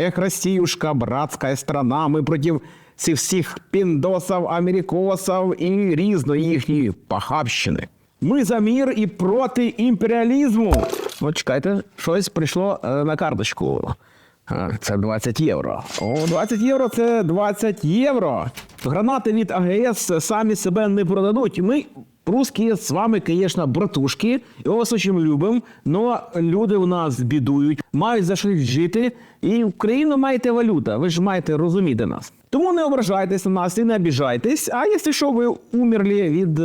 Эх, Россиюшка, братская страна, ми проти цих всіх піндосів, америкосів і різної їхньої похабщини. Ми за мір і проти імперіалізму. От чекайте, щось прийшло е, на карточку. Це 20 євро. О, 20 євро це 20 євро. Гранати від АГС самі себе не продадуть. Ми, русські, з вами, звісно, братушки, і вас дуже любимо, але люди у нас бідують, мають за що жити, і в країну маєте валюта. Ви ж маєте розуміти нас. Тому не ображайтесь на нас і не обіжайтесь. А якщо що, ви умерли від.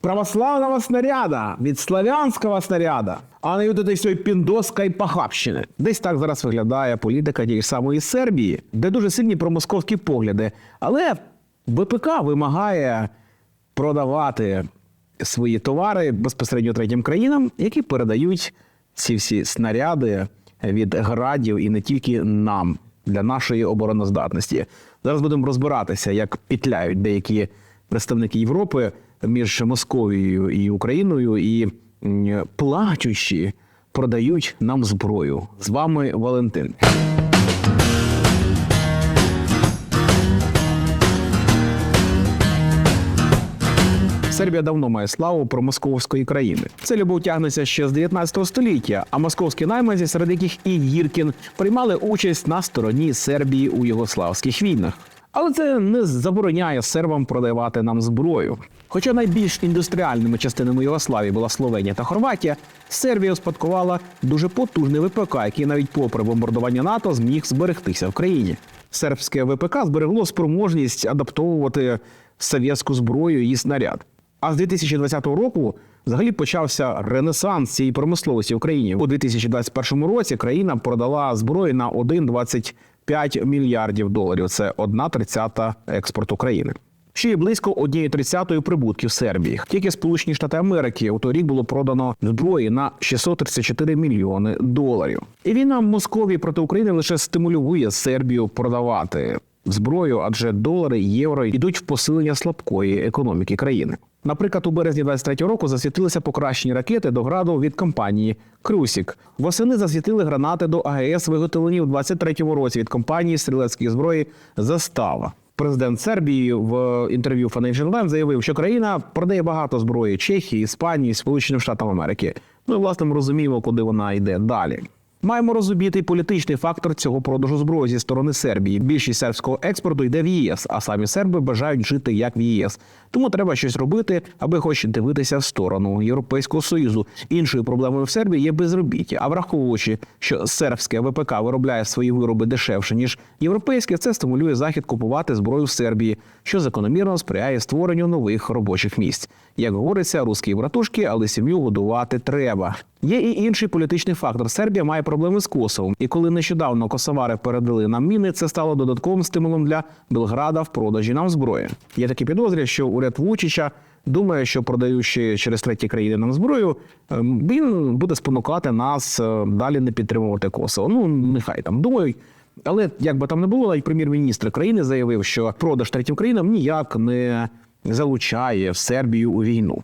Православного снаряда, від славянського снаряда, а не від цієї всієї піндоської похабщини. Десь так зараз виглядає політика тієї самої Сербії, де дуже сильні промосковські погляди. Але ВПК вимагає продавати свої товари безпосередньо третім країнам, які передають ці всі снаряди від градів і не тільки нам для нашої обороноздатності. Зараз будемо розбиратися, як петляють деякі представники Європи між Московією і Україною, і плачучи продають нам зброю. З вами Валентин. Сербія давно має славу промосковської країни. Це любов тягнеться ще з 19 століття, а московські найманці, серед яких і Гіркін, приймали участь на стороні Сербії у югославських війнах. Але це не забороняє сербам продавати нам зброю. Хоча найбільш індустріальними частинами Югославії була Словенія та Хорватія, Сербія успадкувала дуже потужний ВПК, який навіть попри бомбардування НАТО зміг зберегтися в країні. Сербське ВПК зберегло спроможність адаптовувати совєтську зброю і снаряд. А з 2020 року взагалі почався ренесанс цієї промисловості в Україні. У 2021 році країна продала зброю на 1,25 мільярдів доларів. Це 1,30 експорту країни. Ще й близько 1,30 прибутків Сербії. Тільки Сполучені Штати Америки у той рік було продано зброї на 634 мільйони доларів. І війна Московії проти України лише стимулює Сербію продавати зброю, адже долари євро йдуть в посилення слабкої економіки країни. Наприклад, у березні 23 року засвітилися покращені ракети до граду від компанії Крюсік. Восени засвітили гранати до АГС, виготовлені в 23-му році від компанії стрілецької зброї Застава. Президент Сербії в інтерв'ю Financial Times заявив, що країна продає багато зброї Чехії, Іспанії, Сполученим Штатам Америки. Ну і власне ми розуміємо, куди вона йде далі. Маємо розуміти політичний фактор цього продажу зброї зі сторони Сербії. Більшість сербського експорту йде в ЄС, а самі серби бажають жити як в ЄС. Тому треба щось робити, аби хоч дивитися в сторону Європейського союзу. Іншою проблемою в Сербії є безробіття. А враховуючи, що сербське ВПК виробляє свої вироби дешевше ніж європейське, це стимулює захід купувати зброю в Сербії, що закономірно сприяє створенню нових робочих місць. Як говориться, русські братушки, але сім'ю годувати треба. Є і інший політичний фактор. Сербія має проблеми з Косовом. І коли нещодавно косовари передали нам міни, це стало додатковим стимулом для Белграда в продажі нам зброї. Є такі підозрі, що уряд Вучича думає, що продаючи через треті країни нам зброю, ем, він буде спонукати нас е, далі не підтримувати Косово. Ну нехай там думають. Але як би там не було, навіть прем'єр-міністр країни заявив, що продаж третім країнам ніяк не залучає в Сербію у війну.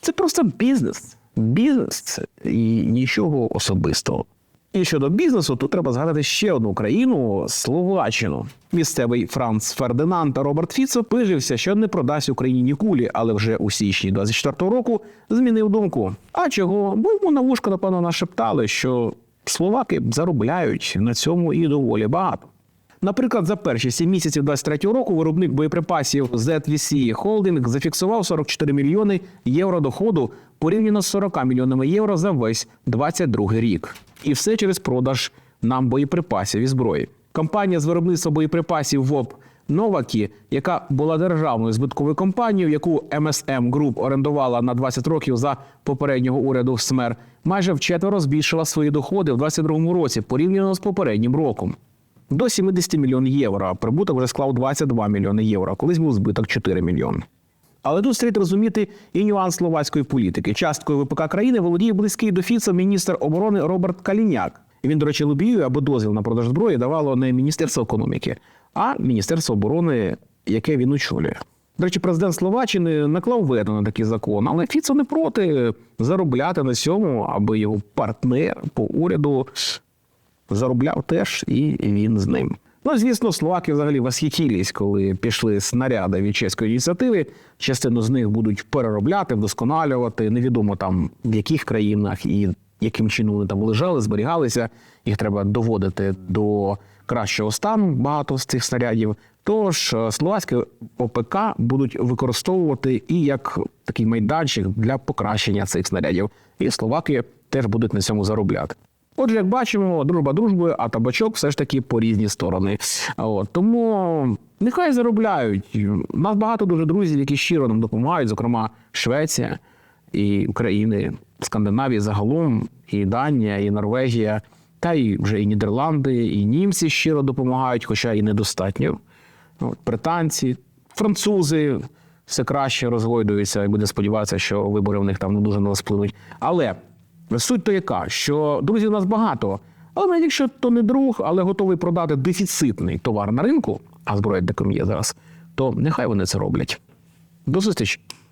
Це просто бізнес. Бізнес і нічого особистого. І щодо бізнесу, тут треба згадати ще одну країну Словаччину. Місцевий Франц Фердинанд Роберт Фіцо пижився, що не продасть Україні ні кулі, але вже у січні 24-го року змінив думку. А чого? Бо йому на вушко, напевно, нашептали, що словаки заробляють на цьому і доволі багато. Наприклад, за перші сім місяців 23-го року виробник боєприпасів ZVC Holding зафіксував 44 мільйони євро доходу порівняно з 40 мільйонами євро за весь 22 рік. І все через продаж нам боєприпасів і зброї. Компанія з виробництва боєприпасів ВОП Новакі, яка була державною збитковою компанією, яку MSM Group орендувала на 20 років за попереднього уряду СМЕР, майже вчетверо збільшила свої доходи в 22 році порівняно з попереднім роком до 70 мільйонів євро. Прибуток вже склав 22 мільйони євро. Колись був збиток 4 мільйони. Але тут слід розуміти і нюанс словацької політики. Часткою ВПК країни володіє близький до Фіца міністр оборони Роберт Каліняк. Він, до речі, лобіює або дозвіл на продаж зброї давало не Міністерство економіки, а Міністерство оборони, яке він очолює. До речі, президент Словаччини наклав вето на такий закон, але Фіцо не проти заробляти на цьому, аби його партнер по уряду заробляв теж, і він з ним. Ну, звісно, словаки взагалі восхитілись, коли пішли снаряди від чеської ініціативи. Частину з них будуть переробляти, вдосконалювати. Невідомо там в яких країнах і яким чином вони там лежали, зберігалися. Їх треба доводити до кращого стану. Багато з цих снарядів. Тож е, словацьке ОПК будуть використовувати і як такий майданчик для покращення цих снарядів. І словаки теж будуть на цьому заробляти. Отже, як бачимо, дружба дружбою, а табачок все ж таки по різні сторони. От тому нехай заробляють. У нас багато дуже друзів, які щиро нам допомагають, зокрема Швеція і України, Скандинавія загалом, і Данія, і Норвегія, та й вже і Нідерланди, і німці щиро допомагають, хоча і недостатньо. От, британці, французи все краще розгойдуються, і буде сподіватися, що вибори в них там не дуже не сплинуть. Але суть то яка, що друзів у нас багато, але навіть якщо то не друг, але готовий продати дефіцитний товар на ринку, а зброя таким є зараз, то нехай вони це роблять. До зустрічі!